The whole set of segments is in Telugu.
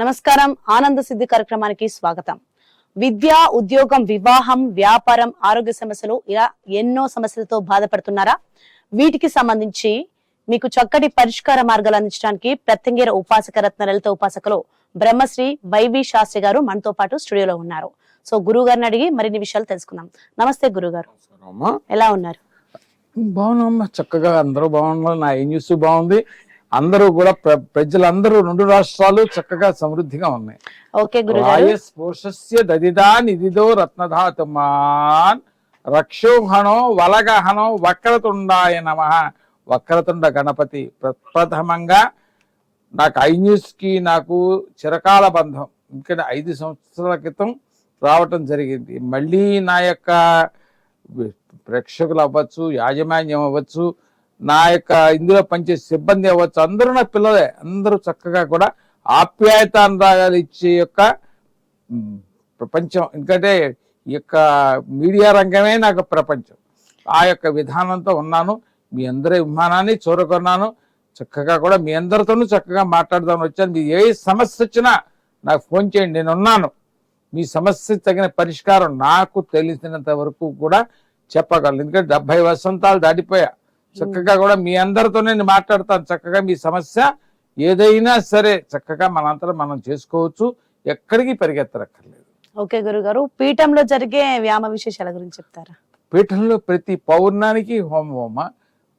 నమస్కారం. ఆనంద సిద్ధి కార్యక్రమానికి స్వాగతం. విద్య ఉద్యోగం వివాహం వ్యాపారం ఆరోగ్య సమస్యలు ఇలా ఎన్నో సమస్యలతో బాధపడుతున్నారా? వీటికి సంబంధించి మీకు చక్కటి పరిష్కార మార్గాలు అందించడానికి ప్రత్యంగేర ఉపాసక రత్న లలిత ఉపాసకలు బ్రహ్మశ్రీ వైవి శాస్త్రి గారు మనతో పాటు స్టూడియోలో ఉన్నారు. సో గురువు గారిని అడిగి మరిన్ని విషయాలు తెలుసుకుందాం. నమస్తే గురువు గారు ఎలా ఉన్నారు? బాగున్నామ్మా చక్కగా అందరూ బాగున్నారు. నా ఏ న్యూస్ బాగుంది? అందరూ కూడా ప్ర- ప్రజలందరూ రెండు రాష్ట్రాలు చక్కగా సమృద్ధిగా ఉన్నాయి. దదిదా నిధిదో రత్నధాతుమాన్ రక్షోహణో వలగహనో వక్రతుండాయ నమ. వక్రతుండ గణపతి ప్రప్రథమంగా నాకు ఐ న్యూస్కి నాకు చిరకాల బంధం. ఎందుకంటే ఐదు సంవత్సరాల క్రితం రావటం జరిగింది. మళ్ళీ నా యొక్క ప్రేక్షకులు అవ్వచ్చు యాజమాన్యం అవ్వచ్చు నా యొక్క ఇందులో పనిచేసే సిబ్బంది అవ్వచ్చు. అందరూ నా పిల్లలే. అందరూ చక్కగా కూడా ఆప్యాయత అనురాగాలు ఇచ్చే యొక్క ప్రపంచం. ఎందుకంటే ఈ యొక్క మీడియా రంగమే నాకు ప్రపంచం. ఆ యొక్క విధానంతో ఉన్నాను. మీ అందరి విమానాన్ని చూరగొన్నాను. చక్కగా కూడా మీ అందరితోనూ చక్కగా మాట్లాడదామని వచ్చాను. మీ ఏ సమస్య వచ్చినా నాకు ఫోన్ చేయండి. నేను ఉన్నాను మీ సమస్య తగిన పరిష్కారం నాకు తెలిసినంత వరకు కూడా చెప్పగలను. ఎందుకంటే డెబ్బై వసంతాలు దాటిపోయా. చక్కగా కూడా మీ అందరితోనే నేను మాట్లాడతాను. చక్కగా మీ సమస్య ఏదైనా సరే చక్కగా మనంతరం మనం చేసుకోవచ్చు. ఎక్కడికి పరిగెత్తరక్కర్లేదు ఓకే గురువు గారు పీఠంలో జరిగే వ్యామ విశేషాల గురించి చెప్తారా? పీఠంలో ప్రతి పౌర్ణానికి హోమం హోమ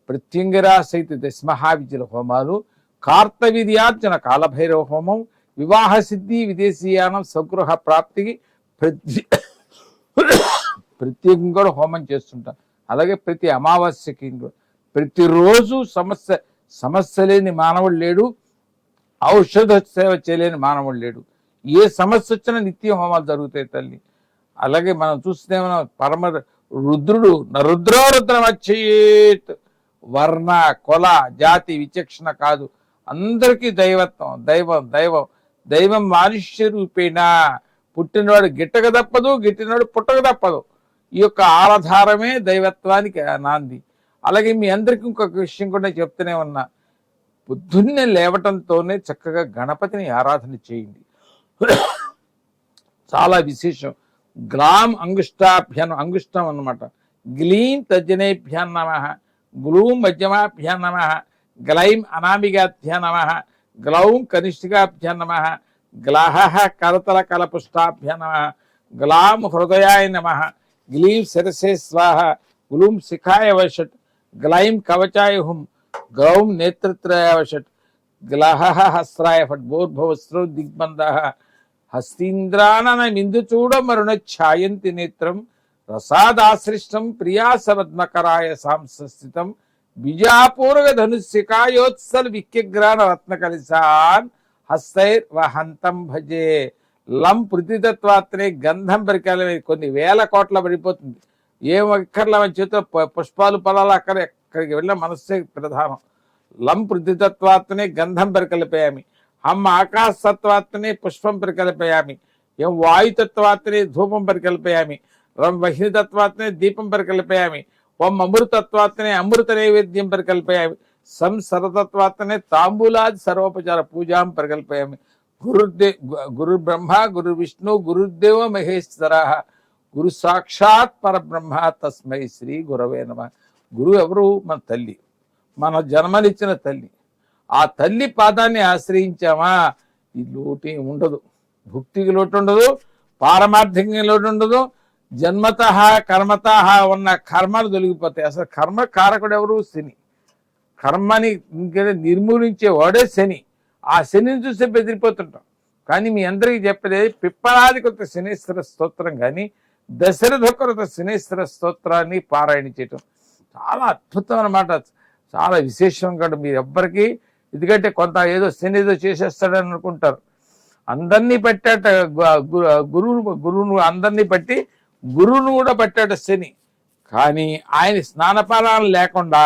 ప్రత్యంగరా సహిత దశమహావిద్యుల హోమాలు కార్తవిద్యార్జన కాలభైరవ హోమం వివాహ సిద్ధి విదేశీయానం స్వగృహ ప్రాప్తికి ప్రతి ప్రత్యేకంగా కూడా హోమం చేస్తుంటాం. అలాగే ప్రతి అమావాస్యకి కూడా ప్రతిరోజు సమస్య సమస్య లేని మానవుడు లేడు. ఔషధ సేవ చేయలేని మానవుడు లేడు. ఏ సమస్య వచ్చినా నిత్య హోమాలు జరుగుతాయి తల్లి. అలాగే మనం చూస్తే మనం పరమ రుద్రుడు రుద్రో రుద్రమచ్చేత్ వర్ణ కొల జాతి విచక్షణ కాదు. అందరికీ దైవత్వం దైవం దైవం. దైవం మానుష్య రూపేణ. పుట్టినవాడు గిట్టక తప్పదు గిట్టినవాడు పుట్టక తప్పదు. ఈ యొక్క ఆలధారమే దైవత్వానికి నాంది. అలాగే మీ అందరికీ ఇంకొక విషయం కూడా చెప్తూనే ఉన్నా. పొద్దున్నే లేవటంతోనే చక్కగా గణపతిని ఆరాధన చేయండి. చాలా విశేషం. గ్లాం అంగుష్టాభ్యాన్ అంగుష్టం అన్నమాట. గ్లీం తజ్జనేభ్యాన్ నమ గ్లూం మధ్యమాభ్యాన్ నమ గ్లైం అనామిగాభ్యాన్ నమ గ్లౌం కనిష్ఠికాభ్యాన్ నమ గ్లహ కరతల కలపుష్టాభ్యాన్ నమ గ్లాం హృదయాయ నమ గ్లీం శిరసే స్వాహ గ్లూం శిఖాయ వషట్ గ్లైం కవచాయ హుం గ్లౌం నేత్రత్రయ గ్లహ హస్రాయ ఫట్ బోర్భవస్త్రో దిగ్బంధ హస్తీంద్రానన మిందు చూడ మరుణ ఛాయంతి నేత్రం రసాదాశ్రిష్టం ప్రియాసవద్మకరాయ సాంస్థితం బిజాపూర్వ ధనుశికాయోత్సల్ విక్యగ్రాన రత్న కలిసాన్ హస్తైర్ వహంతం భజే లం పృథితత్వాత్రే గంధం పరికాలమే కొన్ని వేల కోట్ల పడిపోతుంది. ఏం అక్కర్లే మన చేతిలో పుష్పాలు ఫలాలు అక్కడ ఎక్కడికి వెళ్ళిన మనస్సే ప్రధానం. లం పృథితత్వాత్నే గంధం పరికల్పయామి. హమ్ ఆకాశతత్వాత్నే పుష్పం పరికల్పయామి. ఏం వాయుతత్వాత్నే ధూపం పరికల్పయామి. రం వహ్నితత్వాత్నే దీపం పరికల్పయామి. ఓం అమృతత్వాత్నే అమృత నైవేద్యం పరికల్పయామి. సం సర్వతత్వాత్నే తాంబూలాది సర్వోపచార పూజాం పరికల్పయామి. గురుర్దే గురుర్బ్రహ్మ గురు విష్ణు గురుర్దేవ మహేశ్వర. గురు సాక్షాత్ పరబ్రహ్మ తస్మై శ్రీ గురవే నమ. గురువు ఎవరు? మన తల్లి. మన జన్మనిచ్చిన తల్లి. ఆ తల్లి పాదాన్ని ఆశ్రయించామా? ఈ లోటు ఉండదు. భుక్తికి లోటు ఉండదు పారమార్థికంగా లోటు ఉండదు జన్మత కర్మత ఉన్న కర్మలు తొలగిపోతాయి. అసలు కర్మ కారకుడు ఎవరు? శని. కర్మని ఇంకేదో నిర్మూలించే వాడే శని. ఆ శనిని చూస్తే బెదిరిపోతుంటాం. కానీ మీ అందరికీ చెప్పలేదు పిప్పలాది కొత్త శనీశ్వర స్తోత్రం కానీ దశరథ కొరత శనీశ్వర స్తోత్రాన్ని పారాయణ చేయటం. చాలా అద్భుతం అనమాట చాలా విశేషం కాదు. మీరు ఎవ్వరికి ఎందుకంటే కొంత ఏదో శని ఏదో చేసేస్తాడని అనుకుంటారు. అందరినీ పట్టాట గురువును గురువును అందరినీ పట్టి గురువును కూడా పట్టాట శని. కానీ ఆయన స్నానపానాలు లేకుండా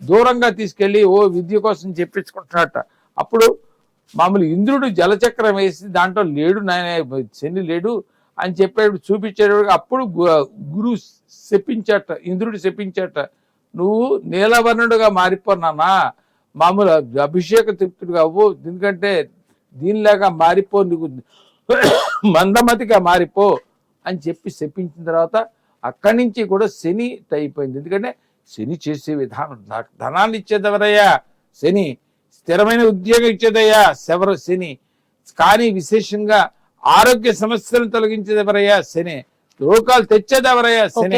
దూరంగా తీసుకెళ్ళి ఓ విద్య కోసం చెప్పించుకుంటున్నట్ట. అప్పుడు మామూలు ఇంద్రుడు జలచక్రం వేసి దాంట్లో లేడు నాయన శని లేడు. అని చెప్పేటప్పుడు చూపించేటప్పుడు అప్పుడు గురువు శపించాట ఇంద్రుడు శపించాట నువ్వు నీలవర్ణుడుగా మారిపోనానా మామూలు అభిషేక తృప్తుడుగా అవ్వు ఎందుకంటే దీనిలాగా మారిపో నీకు మందమతిగా మారిపో అని చెప్పి చెప్పించిన తర్వాత అక్కడి నుంచి కూడా శని అయిపోయింది ఎందుకంటే శని చేసే విధానం ధ- ధనాన్ని ఇచ్చేదెవరయ్యా? శని. స్థిరమైన ఉద్యోగం ఇచ్చేదయ్యా? శవర శని. కానీ విశేషంగా ఆరోగ్య సమస్యలను తొలగించేది ఎవరయ్యా శని. రోగాలు తెచ్చేది ఎవరయ్యా శని.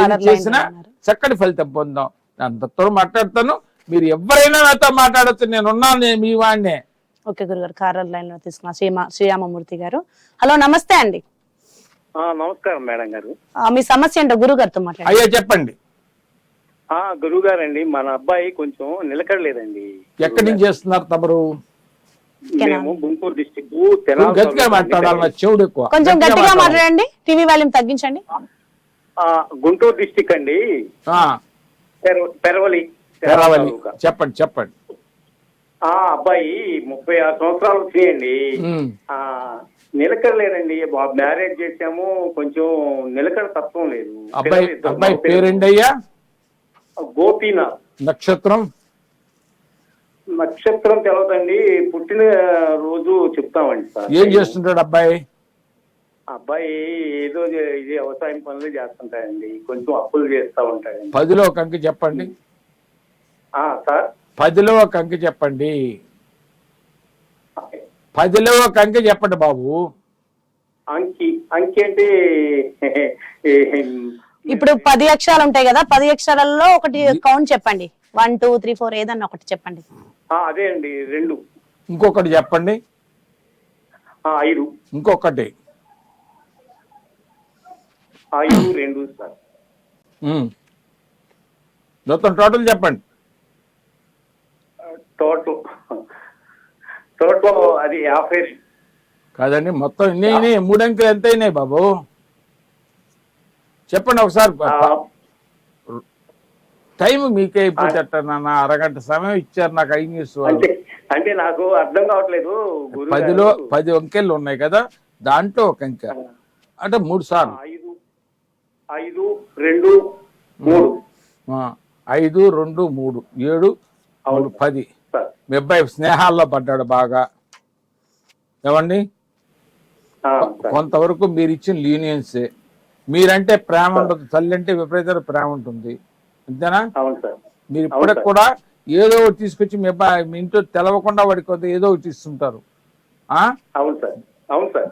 ఏం చేసినా చక్కటి ఫలితం పొందాం. అంతతో మాట్లాడతాను. మీరు ఎవరైనా నాతో మాట్లాడచ్చు. నేను ఉన్నాను నేను మీ వాడినే. ఓకే గురుగారు కాలర్ లైన్లో తీసుకున్నా శ్రీమా శ్రీరామమూర్తి గారు. హలో నమస్తే అండి. ఆ, నమస్కారం మేడం గారు. ఆ, మీ సమస్య ఏంటో గురువు గారితో మాట్లాడండి. అయ్యా చెప్పండి. ఆ గురువు గారండి మన అబ్బాయి కొంచెం నిలకడలేదండి. ఎక్కడి నుంచి చేస్తున్నారు తమరు? మేము గుంటూరు డిస్టిక్ నువ్వు గట్టిగా మాట్లాడాలి నా చెవుడు ఎక్కువ. కొంచెం గట్టిగా. మాట్లాడండి. టీవీ వాల్యూమ్ తగ్గించండి. గుంటూరు డిస్టిక్ అండి. పెరవలి తాలూకా. చెప్పండి చెప్పండి. ఆ అబ్బాయి ముప్పై ఆరు సంవత్సరాలు వచ్చాయండి. నిలకడలేదండి బా- మ్యారేజ్ చేసాము కొంచెం నిలకడ తత్వం లేదు. అబ్బాయి అబ్బాయి మగ పిల్లలు. పేరేంటి అయ్యా గోపీనాథ్. నక్షత్రం? నక్షత్రం తెలవదండి. పుట్టిన రోజు చెప్తామండి సార్. ఏం చేస్తుంటాడు అబ్బాయి? అబ్బాయి ఏదో ఇది వ్యవసాయం పనులు చేస్తుంటాడండి. కొంచెం అప్పులు చేస్తా ఉంటాడండి. పదిలో ఒక అంకి చెప్పండి. ఆ, సార్? పదిలో ఒక అంకి చెప్పండి. పదిలో ఒక అంకి చెప్పండి బాబు. అంకి అంకి అంటే ఇప్పుడు పది అక్షరాలు ఉంటాయి కదా పది అక్షరాలలో ఒకటి కౌంట్ చెప్పండి. వన్ టూ త్రీ ఫోర్ ఏదన్నా ఒకటి చెప్పండి. ఆ, అదే అండి రెండు. ఇంకొకటి చెప్పండి. ఆ, ఐదు. ఇంకొకటి. ఐదు రెండు సార్. మొత్తం టోటల్ చెప్పండి. టోటల్. టోటల్ అది యాభై. కాదండి మొత్తం ఇన్ని మూడు అంకెలు ఎంత అయినాయి బాబు? చెప్పండి ఒకసారి. ఆ, టైం మీకే ఇప్పుడు నాన్న అరగంట సమయం ఇచ్చారు నాకు ఐ న్యూస్ అంటే అంటే నాకు అర్థం కావట్లేదు పదిలో. పది అంకెలు ఉన్నాయి కదా దాంట్లో ఒక అంకె. అంటే మూడు సార్లు. ఐదు ఐదు రెండు మూడు. ఐదు రెండు మూడు ఏడు మూడు పది. మీ అబ్బాయి స్నేహాల్లో పడ్డాడు బాగా. ఏమండి? కొంతవరకు మీరు ఇచ్చిన లీనియన్సే. మీరంటే ప్రేమ ఉండదు తల్లి అంటే విపరీతమైన ప్రేమ ఉంటుంది. అంతేనా? అవును సార్. మీరు ఇప్పటికి కూడా ఏదో ఒకటి తీసుకొచ్చి మీ మీ ఇంట్లో తెలవకుండా వాడికి కొంత ఏదో ఒకటి ఇస్తుంటారు. అవును సార్. అవును సార్.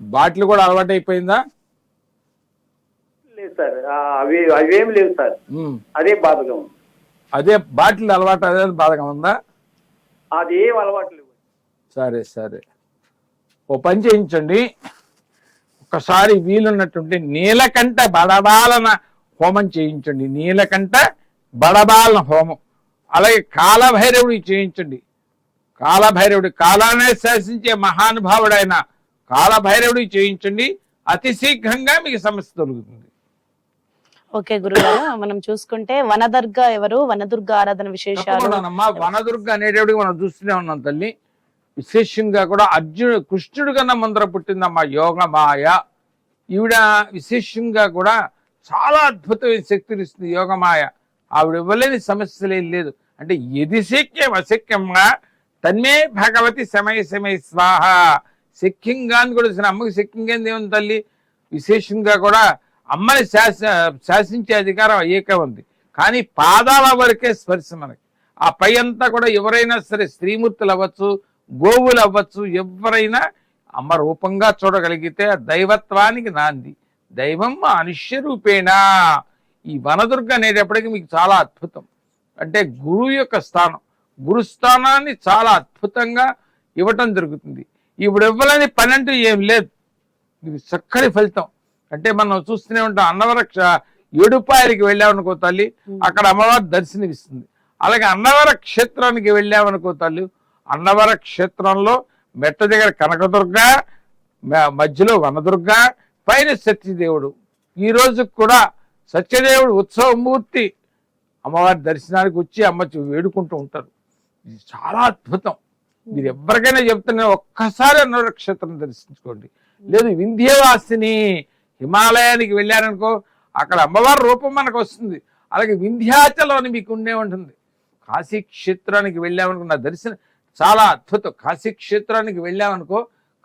బాటిల్ కూడా అలవాటు అయిపోయిందా లేదు సార్. అవి అవేం లేవు సార్. అదే బాధగా ఉంది. అదే బాటిల్ అలవాటు అదే బాధగా ఉందా? అది అలవాటు లేవు. సరే సరే. ఓ పని చేయించండి. ఒకసారి వీలున్నట్టుంటే నీలకంఠ బడబాలన హోమం చేయించండి. నీలకంఠ బడబాలన హోమం. అలాగే కాలభైరవుడి చేయించండి. కాలభైరవుడి కాలానే శాసించే మహానుభావుడు ఆయన కాలభైరవుడి చేయించండి. అతి శీఘ్రంగా మీకు సమస్య దొరుకుతుంది ఓకే గురువు గారు మనం చూసుకుంటే వనదుర్గ ఎవరు? వనదుర్గ ఆరాధన విశేషాలు. వనదుర్గ అనేటప్పటికి మనం చూస్తూనే ఉన్నాం తల్లి. విశేషంగా కూడా అర్జునుడు కృష్ణుడు కన్నా ముందర పుట్టిందమ్మా యోగ మాయ ఈవిడ విశేషంగా కూడా చాలా అద్భుతమైన శక్తిని ఇస్తుంది యోగమాయ. ఆవిడ ఇవ్వలేని సమస్యలు ఏం లేదు. అంటే ఎది శక్యం అశక్యంగా? తన్మే భగవతి సమయ సమయ స్వాహ. శక్యంగా అని కూడా అమ్మకి శక్యంగా ఏముంది తల్లి? విశేషంగా కూడా అమ్మని శాస శాసించే అధికారం అయ్యేకే ఉంది. కానీ పాదాల వరకే స్పర్శ మనకి. ఆ పై అంతా కూడా ఎవరైనా సరే స్త్రీమూర్తులు అవ్వచ్చు గోవులు అవ్వచ్చు ఎవరైనా అమ్మ రూపంగా చూడగలిగితే ఆ దైవత్వానికి నాంది. దైవం అనుష్య రూపేణా. ఈ వనదుర్గ అనేటప్పటికి మీకు చాలా అద్భుతం. అంటే గురువు యొక్క స్థానం. గురుస్థానాన్ని చాలా అద్భుతంగా ఇవ్వటం జరుగుతుంది. ఇప్పుడు ఇవ్వలేని పని అంటూ ఏం లేదు. ఇది చక్కటి ఫలితం. అంటే మనం చూస్తూనే ఉంటాం అన్నవరక్ష ఏడుపాయలకి వెళ్ళామనుకో తల్లి అక్కడ అమ్మవారి దర్శనమిస్తుంది. అలాగే అన్నవర క్షేత్రానికి వెళ్ళామనుకో తల్లి అన్నవర క్షేత్రంలో మెట్ట దగ్గర కనకదుర్గ మధ్యలో వనదుర్గ పైన సత్యదేవుడు. ఈ రోజు కూడా సత్యదేవుడు ఉత్సవమూర్తి అమ్మవారి దర్శనానికి వచ్చి అమ్మ వేడుకుంటూ ఉంటారు. ఇది చాలా అద్భుతం. మీరు ఎవరికైనా చెప్తున్నా ఒక్కసారి అన్నవర క్షేత్రం దర్శించుకోండి. లేదు వింధ్యవాసిని హిమాలయానికి వెళ్ళారనుకో అక్కడ అమ్మవారి రూపం మనకు వస్తుంది. అలాగే వింధ్యాచలం అని మీకు ఉండే ఉంటుంది. కాశీ క్షేత్రానికి వెళ్ళామనుకున్న దర్శనం చాలా అద్భుతం. కాశీ క్షేత్రానికి వెళ్ళామనుకో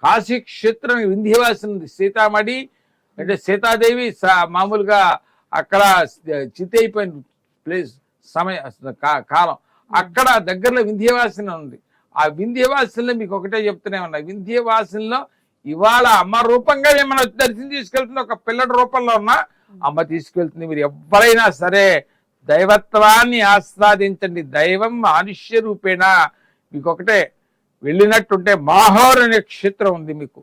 కాశీ వింధ్యవాసింది వింధ్యవాసం సీతామణి అంటే సీతాదేవి స- మామూలుగా అక్కడ చితైపోయిన అయిపోయిన ప్లేస్ సమయ కా- కాలం. అక్కడ దగ్గరలో వింధ్యవాసన ఉంది. ఆ వింధ్యవాసనలో మీకు ఒకటే చెప్తూనే ఉన్నా. వింధ్యవాసనలో ఇవాళ అమ్మ రూపంగా ఏమైనా దర్శనం తీసుకెళ్తుంది ఒక పిల్లడి రూపంలో ఉన్న అమ్మ తీసుకెళ్తుంది. మీరు ఎవరైనా సరే దైవత్వాన్ని ఆస్వాదించండి. దైవం మనుష్య రూపేణ. మీకు ఒకటే వెళ్ళినట్టుంటే మాహోర్ అనే క్షేత్రం ఉంది మీకు.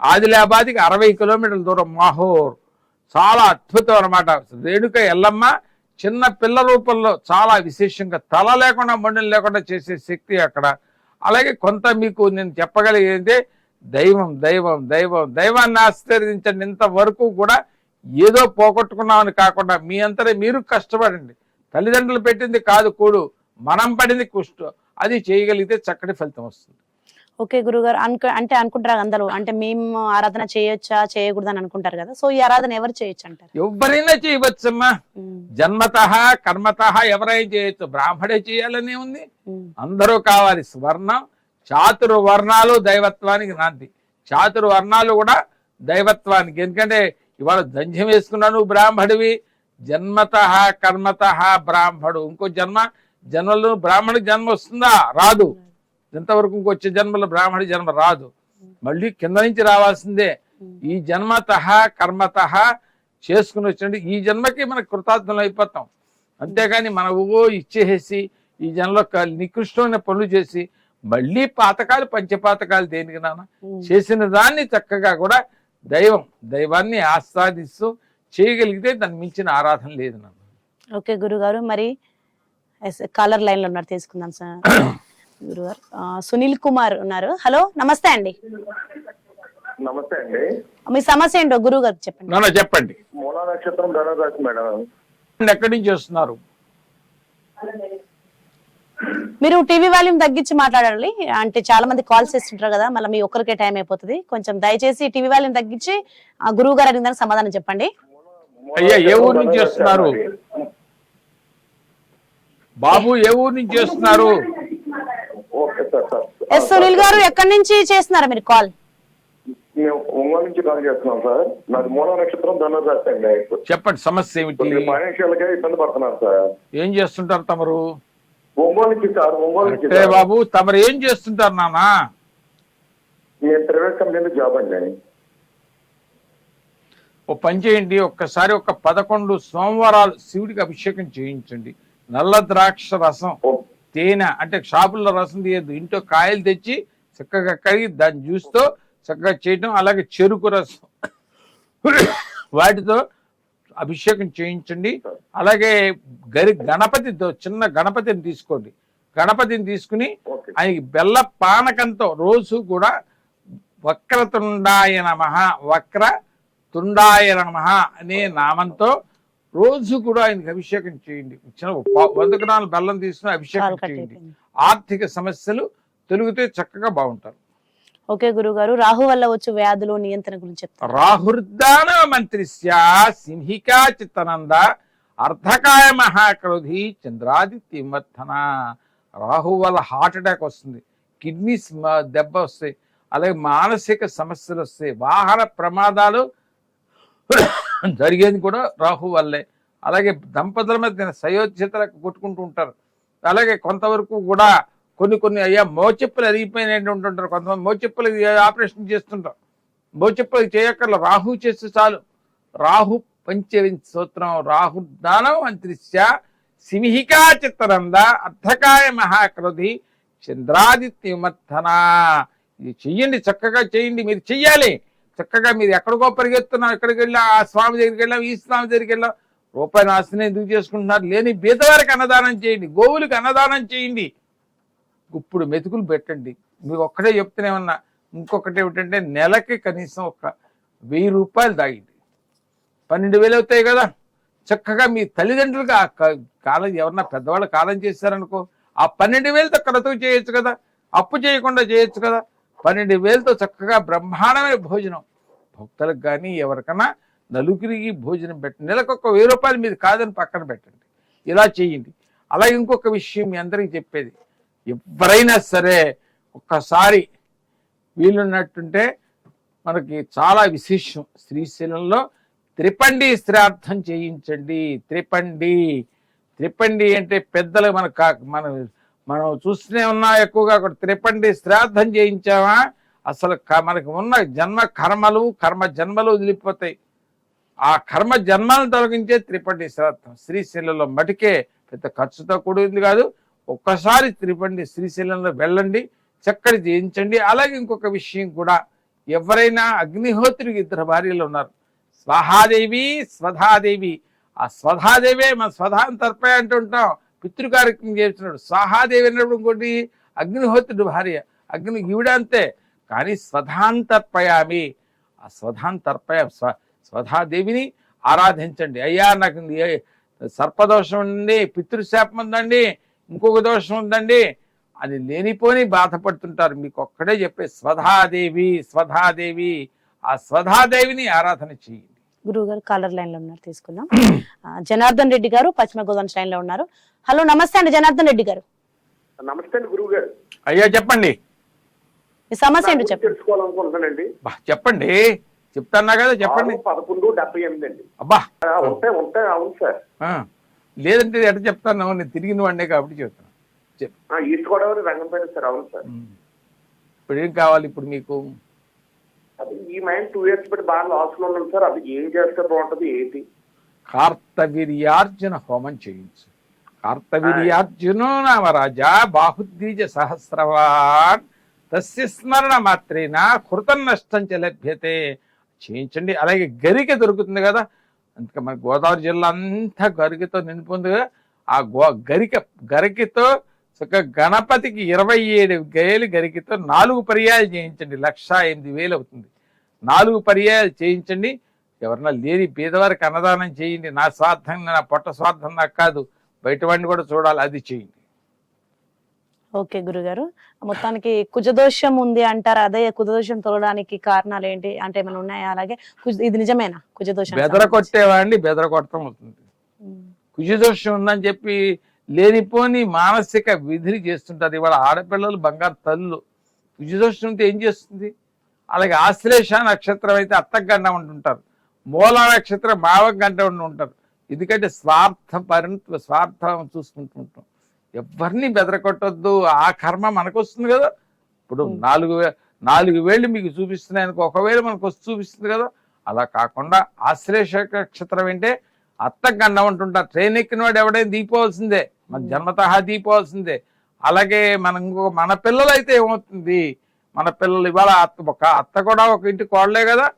ఆదిలాబాద్కి అరవై కిలోమీటర్ల దూరం మాహోర్. చాలా అద్భుతం అనమాట రేణుక ఎల్లమ్మ చిన్న పిల్ల రూపంలో చాలా విశేషంగా తల లేకుండా మండులు లేకుండా చేసే శక్తి అక్కడ. అలాగే కొంత మీకు నేను చెప్పగలిగేది దైవం దైవం దైవం. దైవాన్ని ఆశీర్వదించండి. ఇంతవరకు కూడా ఏదో పోగొట్టుకున్నామని కాకుండా మీ అంతరే మీరు కష్టపడండి. తల్లిదండ్రులు పెట్టింది కాదు కూడు. మనం పడింది కుష్టు. అది చేయగలిగితే చక్కటి ఫలితం వస్తుంది. ఓకే గురుగారు. అనుక అంటే అనుకుంటారు అందరూ. అంటే మేము ఆరాధన చేయొచ్చా చేయకూడదు అని అనుకుంటారు కదా. సో ఈ ఆరాధన ఎవరు చేయొచ్చు అంటారు? ఎవరైనా చేయవచ్చమ్మా జన్మత కర్మత ఎవరైనా చేయొచ్చు. బ్రాహ్మడే చేయాలని ఉంది. అందరూ కావాలి. స్వర్ణం చాతురు వర్ణాలు దైవత్వానికి నాంది చాతురు వర్ణాలు కూడా దైవత్వానికి. ఎందుకంటే ఇవాళ దంధ్యం వేసుకున్నాను బ్రాహ్మడివి. జన్మత కర్మత బ్రాహ్మడు. ఇంకో జన్మ జన్మలో బ్రాహ్మణి జన్మ వస్తుందా? రాదు. ఇంతవరకు ఇంకొచ్చే జన్మలో బ్రాహ్మడి జన్మ రాదు. మళ్ళీ కింద నుంచి రావాల్సిందే. ఈ జన్మత కర్మత చేసుకుని వచ్చినట్టు ఈ జన్మకి మనకు కృతార్థులు అయిపోతాం. అంతేగాని మన ఊగో ఇచ్చేసి ఈ జన్మలో నికృష్టమైన పనులు చేసి మళ్ళీ పాతకాలు పంచపాతకాలు దేనికి నాన్న. చేసిన దాన్ని చక్కగా కూడా దైవం దైవాన్ని ఆస్వాదిస్తూ చేయగలిగితే దాన్ని మించిన ఆరాధన లేదు నాన్న. ఓకే గురుగారు మరి కాలర్ లైన్లో ఉన్నారు తీసుకుందాం సార్. సునీల్ కుమార్ ఉన్నారు. హలో నమస్తే అండి. నమస్తే అండి. మీ సమస్య ఏంటో గురువు గారికి చెప్పండి. నాన్న చెప్పండి. మూలా నక్షత్రం ధనురాశి మేడం. ఎక్కడి నుంచి వస్తున్నారు? మీరు టీవీ వాల్యూమ్ తగ్గించి మాట్లాడాలి. అంటే చాలా మంది కాల్స్ చేస్తుంటారు కదా మళ్ళీ మీ ఒక్కరికే టైం అయిపోతుంది. కొంచెం దయచేసి టీవీ వాల్యూమ్ తగ్గించి ఆ గురువు గారు అడిగిన దానికి సమాధానం చెప్పండి. అయ్యా, ఏ ఊరు నుంచి వస్తున్నారు? బాబు ఏ ఊరు నుంచి వస్తున్నారు okay sir sir. Yes Sunil గారు ఎక్కడి నుంచి చేస్తున్నారా మీరు కాల్? మేము ఒంగోలు నుంచి కాల్ చేస్తున్నాం సార్. నాది మూలా నక్షత్రం ధనురాశి అండి చెప్పండి సమస్య ఏమిటి? ఫైనాన్షియల్గా ఇబ్బంది పడుతున్నాను సార్. ఏం చేస్తుంటారు తమరు? ఒంగోలు నుంచి సార్ ఒంగోలు నుంచి. బాబు తమరు ఏం చేస్తుంటారు నాన్న? నేను ప్రైవేట్ కంపెనీలో జాబ్ అండి. ఓ పని చేయండి ఒక్కసారి ఒక పదకొండు సోమవారాలు శివుడికి అభిషేకం చేయించండి. నల్ల ద్రాక్ష రసం. తేనె అంటే షాపుల్లో రసం తీయద్దు. ఇంట్లో కాయలు తెచ్చి చక్కగా కడిగి దాన్ని జ్యూస్తో చక్కగా చేయటం అలాగే చెరుకు రసం. వాటితో అభిషేకం చేయించండి. అలాగే గరి గణపతి చిన్న గణపతిని తీసుకోండి. గణపతిని తీసుకుని ఆయనకి బెల్ల పానకంతో రోజు కూడా వక్రతుండాయ నమ వక్ర తుండాయ నమ అనే నామంతో రోజు కూడా ఆయనకి అభిషేకం చేయండి. చిన్న వంద గ్రాముల బెల్లం తీసుకుని అభిషేకం చేయండి. ఆర్థిక సమస్యలు తొలగితే చక్కగా బాగుంటారు. ఓకే గురువు గారు రాహు వల్ల వచ్చే వ్యాధులు నియంత్రణ గురించి చెప్తారు రాహుర్దాన మంత్రిస్య సింహికా చిత్తనంద అర్ధకాయ మహాక్రోధి చంద్రాదిత్య మథన రాహు వల్ల హార్ట్ అటాక్ వస్తుంది. కిడ్నీస్ దెబ్బ వస్తాయి. అలాగే మానసిక సమస్యలు వస్తాయి. వాహన ప్రమాదాలు జరిగేది కూడా రాహు వల్లే. అలాగే దంపతుల మధ్య సయోధ్యతలకు కొట్టుకుంటూ ఉంటారు. అలాగే కొంతవరకు కూడా కొన్ని కొన్ని అయ్యా మోచెప్పులు అరిగిపోయినట్టు ఉంటుంటారు. కొంతమంది మోచెప్పులు ఆపరేషన్ చేస్తుంటారు. మోచెప్పులు చేయక్కర్ల. రాహు చేస్తే చాలు. రాహు పంచవింశ సూత్రం రాహు దానం అంతరిస్య సింహికా చిత్తనంద అర్ధకాయ మహాక్రోధి చంద్రాదిత్య విమర్థన ఇది చెయ్యండి చక్కగా చేయండి మీరు చెయ్యాలి. చక్కగా మీరు ఎక్కడికో పరిగెత్తున్నాం ఎక్కడికి వెళ్ళాం ఆ స్వామి దగ్గరికి వెళ్ళాం ఈ స్వామి దగ్గరికి వెళ్ళాం. రూపాయి నాశనం ఎందుకు చేసుకుంటున్నారు? లేని బీదవారికి అన్నదానం చేయండి గోవులకు అన్నదానం చేయండి. ఇప్పుడు మెతుకులు పెట్టండి. మీకు ఒక్కటే చెప్తూనే ఉన్నా ఇంకొకటి ఏమిటంటే నెలకి కనీసం ఒక వెయ్యి రూపాయలు తాగింది పన్నెండు వేలు అవుతాయి కదా. చక్కగా మీ తల్లిదండ్రులుగా ఆ కాలం ఎవరన్నా పెద్దవాళ్ళు కాలం చేశారనుకో ఆ పన్నెండు వేలతో క్రతువు చేయొచ్చు కదా. అప్పు చేయకుండా చేయొచ్చు కదా. పన్నెండు వేలతో చక్కగా బ్రహ్మాండమైన భోజనం. భక్తులకు కానీ ఎవరికైనా నలుగురికి భోజనం పెట్టండి. నెలకు ఒక వెయ్యి రూపాయలు మీది కాదని పక్కన పెట్టండి. ఇలా చేయండి. అలాగే ఇంకొక విషయం మీ అందరికీ చెప్పేది. ఎవరైనా సరే ఒక్కసారి వీలున్నట్టుంటే మనకి చాలా విశేషం. శ్రీశైలంలో త్రిపండి శ్రార్థం చేయించండి. త్రిపండి. త్రిపండి అంటే పెద్దలు మన కా- మన మనం చూస్తూనే ఉన్నా ఎక్కువగా అక్కడ త్రిపండి శ్రాద్ధం చేయించామా? అసలు క- మనకు ఉన్న జన్మ కర్మలు కర్మ జన్మలు వదిలిపోతాయి. ఆ కర్మ జన్మలను తొలగించే త్రిపండి శ్రాద్ధం. శ్రీశైలంలో మటుకే పెద్ద ఖర్చుతో కూడింది కాదు. ఒక్కసారి త్రిపండి శ్రీశైలంలో వెళ్ళండి చక్కటి చేయించండి. అలాగే ఇంకొక విషయం కూడా. ఎవరైనా అగ్నిహోత్రికి ఇద్దరు భార్యలు ఉన్నారు. స్వహాదేవి స్వధాదేవి. ఆ స్వధాదేవే మన స్వధాన్ని తర్పయ అంటుంటాం. పితృకార్యక్రమం చేస్తున్నాడు. సాహాదేవి అన్నప్పుడు ఇంకోటి అగ్నిహోత్రుడు భార్య. అగ్ని ఈవిడ అంతే. కానీ స్వధాంతర్పయామి. ఆ స్వధాంతర్పయ స్వ స్వధాదేవిని ఆరాధించండి. అయ్యా నాకు సర్పదోషం ఉందండి పితృశాపం ఉందండి ఇంకొక దోషం ఉందండి అది లేనిపోని బాధపడుతుంటారు. మీకు ఒక్కడే చెప్పే స్వధాదేవి స్వధాదేవి. ఆ స్వధాదేవిని ఆరాధన చేయండి. గురువు గారు కాలర్ లైన్లో ఉన్నారు తీసుకుందాం. జనార్దన్ రెడ్డి గారు పశ్చిమ గోదావరి లైన్లో ఉన్నారు. హలో నమస్తే అండి జనార్దన్ రెడ్డి గారు. నమస్తే అండి గురువు గారు. అయ్యా చెప్పండి. మీ సమస్య ఏంటో చెప్పండి. చెప్పండి. చెప్తాన్నా కదా చెప్పండి. పదకొండు డెబ్బై ఎనిమిది అండి అబ్బా ఉంటాయి ఉంటాయి అవును సార్. లేదంటే ఎట్లా చెప్తాను? నేను తిరిగిన వాడినే కాబట్టి చెప్తాను. ఈస్ట్ గోదావరి రంగంపేట సార్ అవును సార్. ఇప్పుడు ఏం కావాలి ఇప్పుడు మీకు? అది ఈ మైండ్ టూ ఇయర్స్ బట్టి బాగా లాస్లో సార్. అది ఏం చేస్తే బాగుంటది ఏంటి? కార్తవీర్యార్జున హోమం చేయించు. కార్తవీర్యార్జునో నామ రాజా బాహుద్వీజ సహస్రవాన్. తస్య స్మరణ మాత్రేన కృతం నష్టం చ లభ్యతే. చేయించండి. అలాగే గరిక దొరుకుతుంది కదా. అందుకే మన గోదావరి జిల్లా అంతా గరికతో నిండిపోతుంది కదా. ఆ గో గరిక గరికతో చక్కగా గణపతికి ఇరవై ఏడు గేలు గరికతో నాలుగు పర్యాయాలు చేయించండి. లక్ష ఎనిమిది వేలు అవుతుంది. నాలుగు పర్యాయాలు చేయించండి. ఎవరన్నా లేని పేదవారికి అన్నదానం చేయండి. నా స్వార్థం నా పొట్ట స్వార్థం నాకు కాదు. బయట వాడిని కూడా చూడాలి. అది చేయండి. ఓకే గురుగారు. మొత్తానికి కుజదోషం ఉంది అంటారు? అదే కుజదోషం తొలగడానికి కారణాలు ఏంటి? అంటే ఏమైనా ఉన్నాయా? అలాగే ఇది నిజమేనా? కుజదోషం బెదర కొట్టేవాడిని బెదర కొట్టడం అవుతుంది. కుజదోషం ఉందని చెప్పి లేనిపోని మానసిక విధిని చేస్తుంటారు. ఇవాళ ఆడపిల్లలు బంగారు తల్లు కుజదోషం ఉంటే ఏం చేస్తుంది? అలాగే ఆశ్లేష నక్షత్రం అయితే అత్తగండ ఉంటుంటారు మూల నక్షత్రం మావ గంట ఉండి ఉంటారు. ఎందుకంటే స్వార్థ పరిణ స్వార్థం చూసుకుంటుంటాం ఎవరిని బెదరకొట్టొద్దు ఆ కర్మ మనకు వస్తుంది కదా. ఇప్పుడు. నాలుగు వే- నాలుగు వేళ్ళు మీకు చూపిస్తున్నాయి అనుకో ఒకవేళ మనకు వస్తు చూపిస్తుంది కదా. అలా కాకుండా ఆశ్లేష నక్షత్రం అంటే అత్తగండ ఉంటుంటారు ట్రైన్ ఎక్కిన వాడు ఎవడైనా దీపోవాల్సిందే మన. జన్మతహా దీపోవాల్సిందే. అలాగే మన ఇంకొక మన పిల్లలు అయితే ఏమవుతుంది? మన పిల్లలు ఇవాళ అత్త ఒక అత్త కూడా ఒక ఇంటి కోడలే కదా?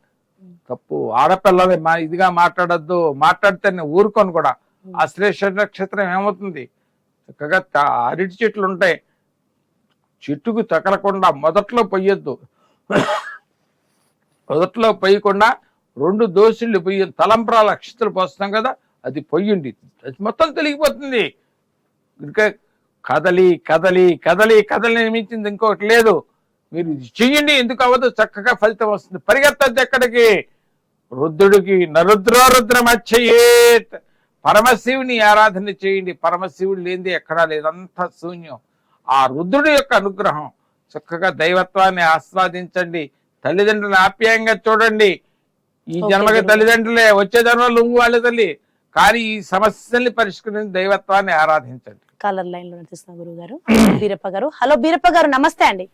తప్పు. ఆడపిల్లలే మా ఇదిగా మాట్లాడొద్దు. మాట్లాడితే నేను ఊరుకోను కూడా. అశ్లేష నక్షత్రం ఏమవుతుంది? చక్కగా అరటి చెట్లు ఉంటాయి. చెట్టుకు తగలకుండా మొదట్లో పొయ్యొద్దు. మొదట్లో పొయ్యకుండా రెండు దోసుళ్ళు పొయ్యి తలంప్రాల అక్షతలు పోస్తాం కదా? అది పొయ్యండి. అది మొత్తం తెలిగిపోతుంది. ఇంకా కదలి కదలి కదలి కదలి మించింది ఇంకొకటి లేదు. మీరు చెయ్యండి ఎందుకు అవ్వదు? చక్కగా ఫలితం వస్తుంది. పరిగెత్తద్దు ఎక్కడికి? రుద్రుడికి నరుద్రో రుద్రమచ్చయేత్ పరమశివుని ఆరాధన చేయండి. పరమశివుడు లేనిది ఎక్కడా లేదు. అంతా శూన్యం. ఆ రుద్రుడి యొక్క అనుగ్రహం. చక్కగా దైవత్వాన్ని ఆస్వాదించండి. తల్లిదండ్రులను ఆప్యాయంగా చూడండి. ఈ జన్మకి. తల్లిదండ్రులే. వచ్చే జన్మలో లుంగు వాళ్ళ తల్లి. కానీ ఈ సమస్యల్ని పరిష్కరించి దైవత్వాన్ని ఆరాధించండి. కాలర్ లైన్లో తీస్తున్న గురువు గారు బీరప్ప గారు. హలో బీరప్ప గారు నమస్తే అండి.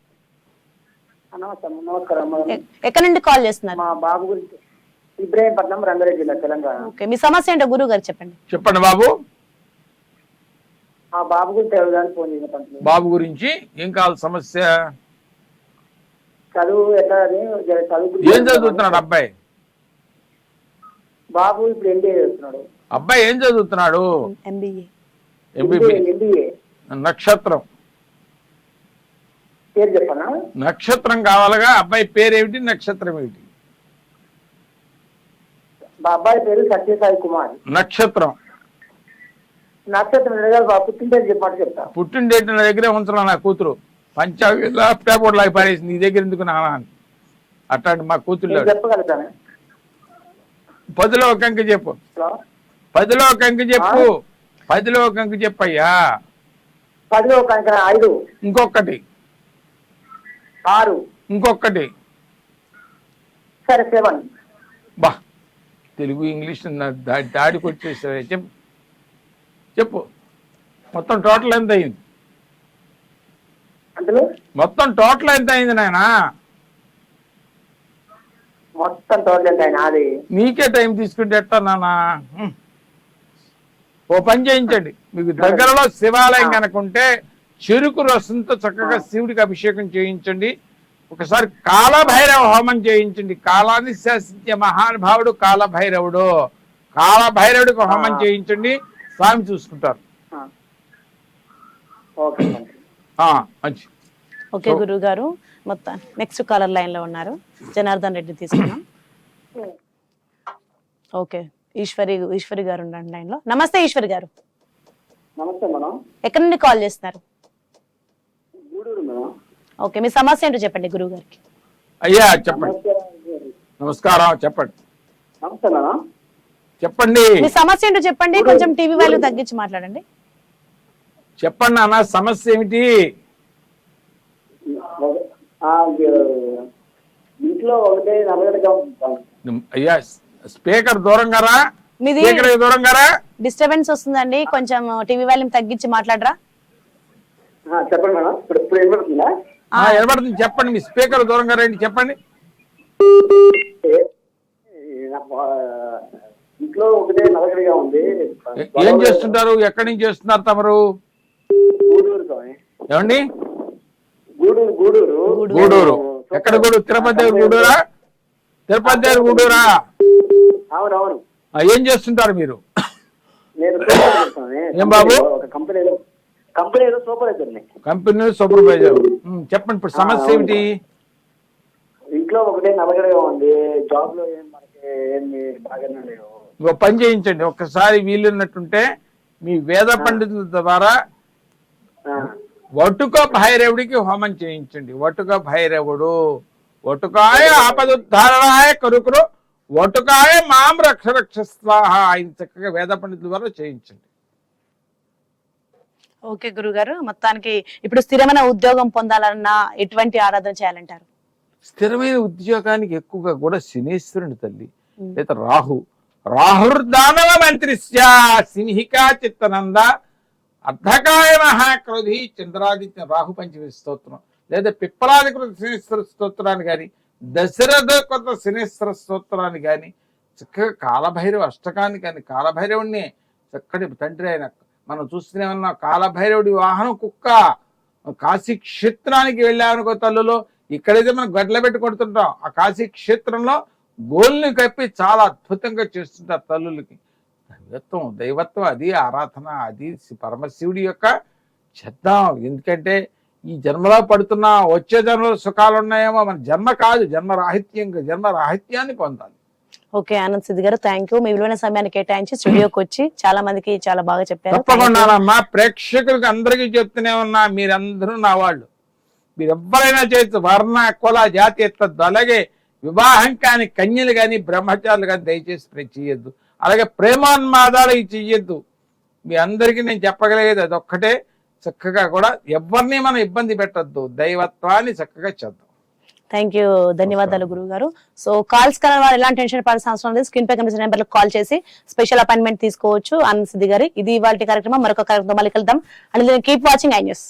ఎక్కడి నుండి కాల్ చేస్తున్నారు? మా బాబు గురించి ఇబ్రాహీంపట్నం రంగారెడ్డి జిల్లా తెలంగాణ. ఓకే మీ సమస్య ఏంటో గురువు గారు చెప్పండి. చెప్పండి బాబు. మా బాబు గురించి ఫోన్ చేసిన. బాబు గురించి ఏం కావాలి సమస్య? చదువు ఎట్లా అని చదువు ఏం చదువుతున్నాడు అబ్బాయి? బాబు ఇప్పుడు ఎంబీఏ చేస్తున్నాడు. అబ్బాయి ఏం చదువుతున్నాడు? ఎంబీఏ ఎంబీబీ నక్షత్రం. పేరు చెప్పనా? నక్షత్రం కావాలగా అబ్బాయి పేరేమిటి నక్షత్రం ఏమిటి? మా అబ్బాయి పేరు సత్యసాయి కుమార్. నక్షత్రం. నక్షత్రం బాబు చెప్పమాట చెప్తా. పుట్టిన డేట్ నా దగ్గరే ఉంచడం నా కూతురు? పంచాంగ ల్యాప్టాప్ కూడా లాగి పారేసి నీ దగ్గర ఎందుకు నానా అని. అట్లాంటి మా కూతురు చెప్పగలుగుతాను. పదిలో ఒక అంక చెప్పు. పదిలో ఒక అంక చెప్పు. పదిలో ఒక అంక చెప్పయ్యా. పదిలో కనుక ఐదు. ఇంకొకటి ఆరు. ఇంకొకటి సరే సెవెన్. బా తెలుగు ఇంగ్లీష్ దాడికి వచ్చేసరి చెప్పు. చెప్పు. మొత్తం టోటల్ ఎంత అయింది? మొత్తం టోటల్ ఎంత అయింది నాయన? మొత్తం టోటల్ ఎంత అయినా అది నీకే టైం తీసుకుంటే ఎట్టా నాన్న? హ్మ్. ఓ పని చేయించండి. మీకు దగ్గరలో శివాలయం కనుకుంటే చెరుకు రసంతో చక్కగా శివుడికి అభిషేకం చేయించండి. ఒకసారి కాలభైరవ హోమం చేయించండి. కాలాన్ని శాసించే మహానుభావుడు కాలభైరవుడు. కాలభైరవుడికి హోమం చేయించండి. స్వామి చూసుకుంటారు. ఆ. ఓకే తండ్రి ఆ, మంచి ఓకే గురువు గారు మొత్తం నెక్స్ట్ కాలర్ లైన్లో ఉన్నారు. జనార్దన్ రెడ్డి తీసుకున్నాం ఓకే. ఈశ్వరి ఈశ్వరి గారు ఉండండి లైన్లో నమస్తే ఈశ్వరి గారు. నమస్తే మేడం. ఎక్కడి నుండి కాల్ చేస్తున్నారు? గూడూరు మేడం. ఓకే మీ సమస్య ఏంటో చెప్పండి గురువు గారికి. అయ్యా చెప్పండి. నమస్కారం చెప్పండి. నమస్తే మేడం. చెప్పండి. మీ సమస్య ఏంటో చెప్పండి కొంచెం టీవీ వాల్యూ తగ్గించి మాట్లాడండి. చెప్పండి అన్న సమస్య ఏమిటి? ఆ, ఇంట్లో ఒకటే నలగడగా అయ్యా స్పీకర్ దూరంగా రా మీది స్పీకర్ దూరంగా రా డిస్టర్బెన్స్ వస్తుందండి. కొంచెం టీవీ వాల్యూమ్ తగ్గించి మాట్లాడరా? చెప్పండి మేడం. ఇప్పుడు చెప్పండి మీ స్పీకర్ దూరంగా రండి చెప్పండి. ఇంట్లో ఒకటే నలగడగా ఉంది. ఏ- చేస్తుంటారు? ఎక్కడి నుంచి చేస్తున్నారు తమరు? గూడూరు. ఏమండి? గూడూరు గూడూరు. గూడూరు. ఎక్కడ గూడూరు? తిరుపతి దగ్గర గూడూరా? తిరుపతి దగ్గర గూడూరా? అవునవును. ఏం చేస్తుంటారు మీరు? నేను. ఏం బాబు? ఒక కంపెనీలో కంపెనీలో సూపర్వైజర్ని కంపెనీ సూపర్వైజర్. చెప్పండి ఇప్పుడు సమస్య ఏమిటి? ఇంట్లో ఒకటే నలగడగా ఉంది. జాబ్లో ఏం మనకి ఏమి బాగానే లేవు. ఇంకో పని చేయించండి. ఒక్కసారి వీలున్నట్టుంటే మీ వేద పండితుల ద్వారా వటుక భైరవుడికి హోమం చేయించండి. వటుక భైరవుడు. వటుకాయ ఆపదుద్ధారణాయ కరుకురు వటుకాయ మాం రక్ష స్వాహ ఆయన చక్కగా వేద పండితుల ద్వారా చేయించండి. ఓకే గురుగారు మొత్తానికి ఇప్పుడు స్థిరమైన ఉద్యోగం పొందాలన్నా ఎటువంటి ఆరాధన చేయాలంటారు? స్థిరమైన ఉద్యోగానికి ఎక్కువగా కూడా శనీశ్వరుని తల్లి లేదా రాహు రాహుర్దానవ మంత్రిస్య సింహికా చిత్తనంద అర్ధకాయ మహాక్రోధి చంద్రాదిత్య రాహు పంచమి స్తోత్రం లేదా పిప్పలాదికృత శనీశ్వర స్తోత్రాన్ని కానీ దశరథ కొత్త శనీశ్వర స్తోత్రాన్ని కానీ చక్కగా కాలభైరవ అష్టకాన్ని కానీ కాలభైరవుణ్ణి చక్కటి తండ్రి ఆయన మనం చూస్తూనే ఉన్నాం. కాలభైరవుడి వాహనం కుక్క. కాశీ క్షేత్రానికి వెళ్ళామనుకో తల్లులో ఇక్కడైతే మనం గడ్ల పెట్టి కొడుతుంటాం. ఆ కాశీ క్షేత్రంలో గోల్ని కప్పి చాలా అద్భుతంగా చేస్తుంటారు తల్లులకి. దైవత్వం దైవత్వం అది ఆరాధన అది పరమశివుడి యొక్క చెద్దాం ఎందుకంటే ఈ జన్మలో పడుతున్న వచ్చే జన్మలో సుఖాలు ఉన్నాయేమో మన జన్మ కాదు జన్మ రాహిత్యం జన్మ రాహిత్యాన్ని పొందాలి. ఓకే ఆనంద్ సిద్ధి గారు థ్యాంక్ యూ మీ విలువైన సమయాన్ని కేటాయించి స్టూడియోకి వచ్చి చాలా మందికి చాలా బాగా చెప్పారు. తప్పకుండానమ్మా ప్రేక్షకులకు అందరికీ చెప్తూనే ఉన్నా మీరందరూ నా వాళ్ళు. మీరు ఎవ్వరైనా చేయొచ్చు. వర్ణ కుల జాతి ఎత్తద్దు అలాగే వివాహం కాని కన్యలు కానీ బ్రహ్మచారులు కానీ దయచేసి చేయొద్దు. అలాగే ప్రేమాన్మాదాలు చెయ్యొద్దు. మీ అందరికీ నేను చెప్పగలిగేది అదొక్కటే. చక్కగా కూడా ఎవరిని మనం ఇబ్బంది పెట్టద్దు. దైవత్వాన్ని చక్కగా చేద్దాం. థ్యాంక్ యూ ధన్యవాదాలు గురువు గారు సో కాల్స్ కన్నా వారు ఎలాంటి టెన్షన్ పడాల్సిన అవసరం లేదు. స్క్రీన్ పై కనిపిస్తున్న నెంబర్లకు కాల్ చేసి స్పెషల్ అపాయింట్మెంట్ తీసుకోవచ్చు. ఆనంద్ సిద్ధి గారి. ఇది ఇవాళ కార్యక్రమం. మరొక కార్యక్రమం మళ్ళీ కలుద్దాం. And keep watching I news